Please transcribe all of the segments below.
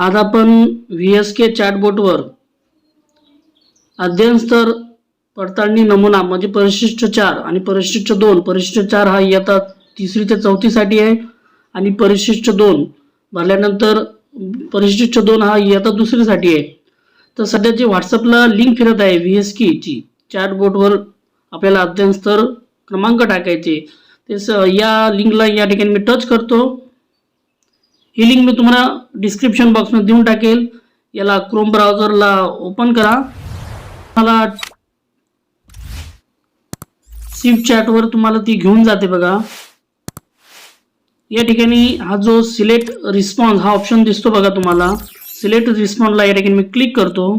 आज आपण V S के चॅटबोटवर अध्ययनस्तर पडताळणी नमुना म्हणजे परिशिष्ट चार आणि परिशिष्ट दोन परिशिष्ट चार हा इयत्ता तिसरी ते चौथीसाठी आहे आणि परिशिष्ट दोन भरल्यानंतर परिशिष्ट दोन हा इयत्ता दुसरीसाठी आहे. तर सध्याची व्हॉट्सअपला लिंक फिरत आहे व्ही एस केची चॅटबोटवर आपल्याला अध्ययनस्तर क्रमांक टाकायचे ते स या लिंकला या ठिकाणी मी टच करतो. ही लिंक मी तुम्हाला डिस्क्रिप्शन बॉक्समध्ये देऊन टाकेल. याला क्रोम ब्राउझरला ओपन करा. मला सिफ चॅटवर तुम्हाला ती घेऊन जाते बघा. या ठिकाणी हा जो सिलेक्ट रिस्पॉन्स हा ऑप्शन दिसतो बघा तुम्हाला. सिलेक्ट रिस्पॉन्सला या ठिकाणी मी क्लिक करतो.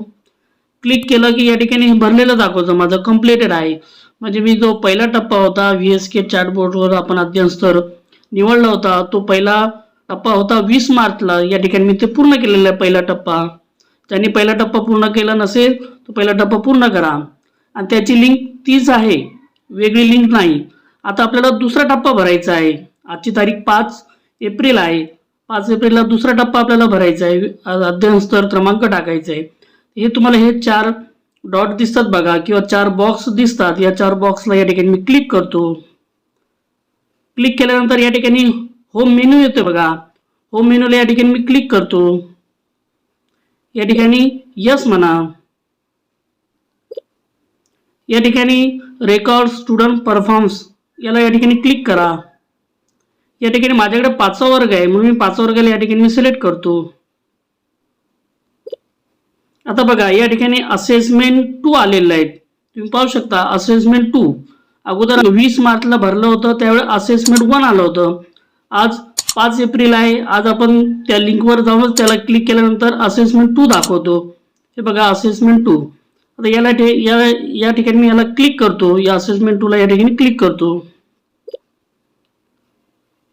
क्लिक केलं की या ठिकाणी हे भरलेलं दाखवतं. माझं कम्प्लिटेड आहे. म्हणजे मी जो पहिला टप्पा होता व्ही एस के चॅटबोर्डवर आपण अध्ययन स्तर निवडला होता तो पहिला टप्पा होता वीस मार्चला. या ठिकाणी मी ते पूर्ण केलेला आहे पहिला टप्पा. ज्यांनी पहिला टप्पा पूर्ण केला नसेल तो पहिला टप्पा पूर्ण करा. आणि त्याची लिंक तीच आहे. वेगळी लिंक नाही. आता आपल्याला दुसरा टप्पा भरायचा आहे. आजची तारीख पाच एप्रिल आहे. पाच एप्रिलला दुसरा टप्पा आपल्याला भरायचा आहे. अध्ययन स्तर क्रमांक टाकायचा आहे. हे तुम्हाला हे चार डॉट दिसतात बघा किंवा चार बॉक्स दिसतात. या चार बॉक्सला या ठिकाणी मी क्लिक करतो. क्लिक केल्यानंतर या ठिकाणी होम मेनू येतो बघा. होम मेनूला या ठिकाणी मी क्लिक करतो. या ठिकाणी यस म्हणा. या ठिकाणी रेकॉर्ड स्टुडंट परफॉर्म्स याला या ठिकाणी क्लिक करा. या ठिकाणी माझ्याकडे पाचवा वर्ग आहे म्हणून मी पाचवा वर्गाला या ठिकाणी मी सिलेक्ट करतो. आता बघा या ठिकाणी असेसमेंट टू आलेलं आहे. तुम्ही पाहू शकता असेसमेंट टू अगोदर वीस मार्चला भरलं होतं त्यावेळेस असेसमेंट वन आलं होतं. आज पाच एप्रिल आहे. आज आपण त्या लिंकवर जाऊनच त्याला क्लिक केल्यानंतर असेसमेंट टू दाखवतो. हे बघा असेसमेंट टू आता याला ठे या या ठिकाणी मी याला क्लिक करतो. या असेसमेंट टूला या ठिकाणी क्लिक करतो.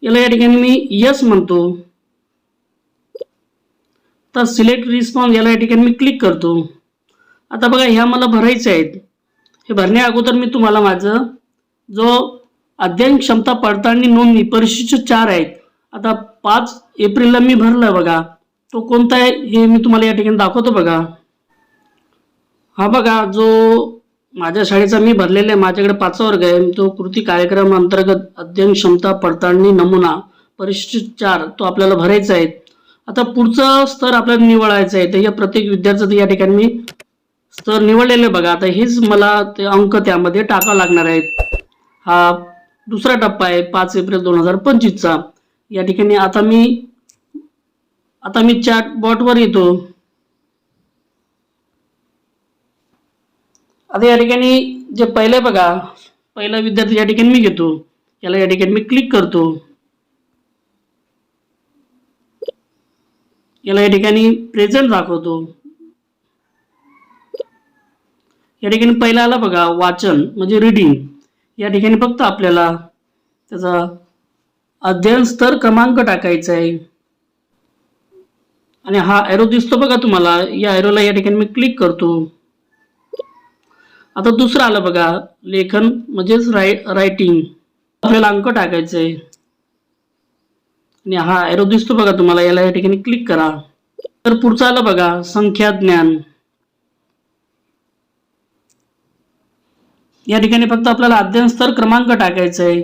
याला या ठिकाणी मी यस म्हणतो. तर सिलेक्ट रिस्पॉन्स याला या ठिकाणी मी क्लिक करतो. आता बघा ह्या मला भरायचे आहेत. हे भरण्या अगोदर मी तुम्हाला माझं जो अध्ययन क्षमता पडताळणी नोंदणी परिशिष्ट चार आहेत. आता पाच एप्रिलला मी भरलं बघा. तो कोणता आहे हे मी तुम्हाला या ठिकाणी दाखवतो बघा. हा बघा जो माझ्या शाळेचा मी भरलेला आहे माझ्याकडे पाचवा वर्ग आहे. तो कृती कार्यक्रम अंतर्गत अध्ययन क्षमता पडताळणी नमुना परिशिष्ट चार तो आपल्याला भरायचा आहे. आता पुढचं स्तर आपल्याला निवडायचं आहे. तर या प्रत्येक विद्यार्थ्याचं या ठिकाणी मी स्तर निवडलेले आहे बघा. आता हेच मला ते अंक त्यामध्ये टाकावं लागणार आहेत. हा दुसरा टप्पा आहे पाच एप्रिल दोन हजार पंचवीसचा. या ठिकाणी आता मी आता मी चॅट बॉटवर येतो. आता या ठिकाणी जे पहिले बघा पहिला विद्यार्थी या ठिकाणी मी घेतो. याला या ठिकाणी मी क्लिक करतो. याला या ठिकाणी प्रेझेंट दाखवतो. या ठिकाणी पहिला आला बघा वाचन म्हणजे रिडिंग या ठिकाणी फक्त आपल्याला त्याचा अध्ययन स्तर क्रमांक टाकायचा आहे. आणि हा एरो दिसतो बघा तुम्हाला. या एरोला या ठिकाणी मी क्लिक करतो. आता दुसरं आलं बघा. लेखन म्हणजेच राय रायटिंग आपल्याला अंक टाकायचं आहे. आणि हा एरो दिसतो बघा तुम्हाला. याला या ठिकाणी क्लिक करा. तर पुढचं आलं बघा. संख्या ज्ञान. या ठिकाणी फक्त आपल्याला अध्ययन स्तर क्रमांक टाकायचा आहे.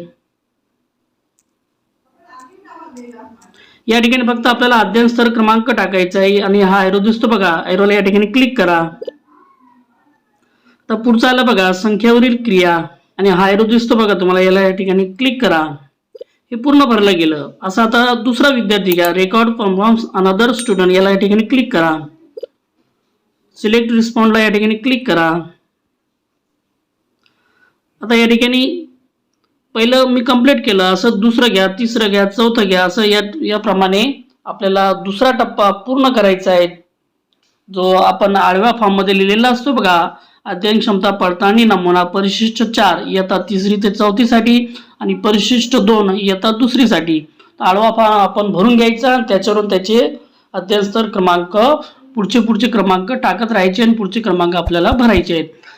या ठिकाणी फक्त आपल्याला अध्ययन स्तर क्रमांक टाकायचा आहे आणि हा एरो दिसतो बघा एरोला या ठिकाणी क्लिक करा. तर पुढचा आला बघा संख्यावरील क्रिया आणि हा एरो दिसतो बघा तुम्हाला याला या ठिकाणी क्लिक करा. हे पूर्ण भरलं गेलं. असं आता दुसरा विद्यार्थी घ्या रेकॉर्ड परफॉर्म्स अनदर स्टुडंट याला या ठिकाणी क्लिक करा. सिलेक्ट रिस्पॉन्डला या ठिकाणी क्लिक करा. आता या ठिकाणी पहिलं मी कंप्लीट केलं. असं दुसरं घ्या तिसरं घ्या चौथं घ्या. असं या याप्रमाणे आपल्याला दुसरा टप्पा पूर्ण करायचा आहे. जो आपण आडव्या फॉर्ममध्ये लिहिलेला असतो बघा. अध्ययन क्षमता पडताळणी नमुना परिशिष्ट चार इयत्ता तिसरी ते चौथीसाठी आणि परिशिष्ट दोन इयत्ता दुसरीसाठी. आडवा फॉर्म आपण भरून घ्यायचा आणि त्याच्यावरून त्याचे अध्ययन स्तर क्रमांक पुढचे पुढचे क्रमांक टाकत राहायचे आणि पुढचे क्रमांक आपल्याला भरायचे आहेत.